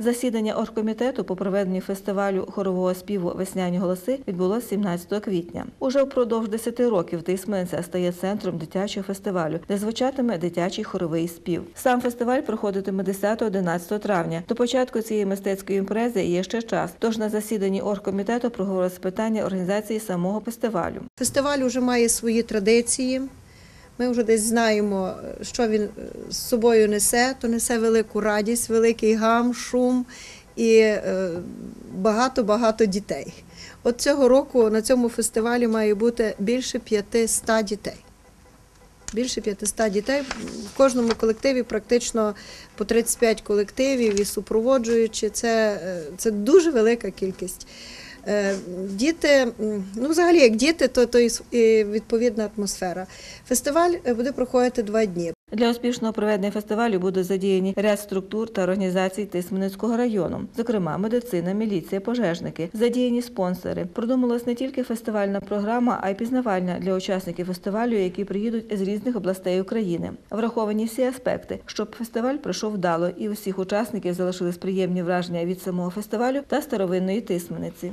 Засідання оргкомітету по проведенню фестивалю хорового співу Весняні голоси відбулося 17 квітня. Уже впродовж 10 років Тисмениця стає центром дитячого фестивалю, де звучатиме дитячий хоровий спів. Сам фестиваль проходитиме 10-11 травня. До початку цієї мистецької імпрези є ще час. Тож на засіданні оргкомітету проговорилось питання організації самого фестивалю. Фестиваль вже має свої традиції. Ми вже десь знаємо, що він е, з собою несе, то несе велику радість, великий гам, шум і е, багато-багато дітей. От цього року на цьому фестивалі має бути більше 500 дітей. Більше 500 дітей. В кожному колективі практично по 35 колективів і супроводжуючи. Це, е, це дуже велика кількість. Е, Діти, ну взагалі, як діти, то, то і відповідна атмосфера. Фестиваль е, буде проходити два дні. Для успішного проведення фестивалю будуть задіяні ряд структур та організацій Тисменницького району, зокрема медицина, міліція, пожежники, задіяні спонсори. Продумалась не тільки фестивальна програма, а й пізнавальна для учасників фестивалю, які приїдуть з різних областей України. Враховані всі аспекти, щоб фестиваль пройшов вдало і у всіх учасників залишились приємні враження від самого фестивалю та старовинної тисмениці.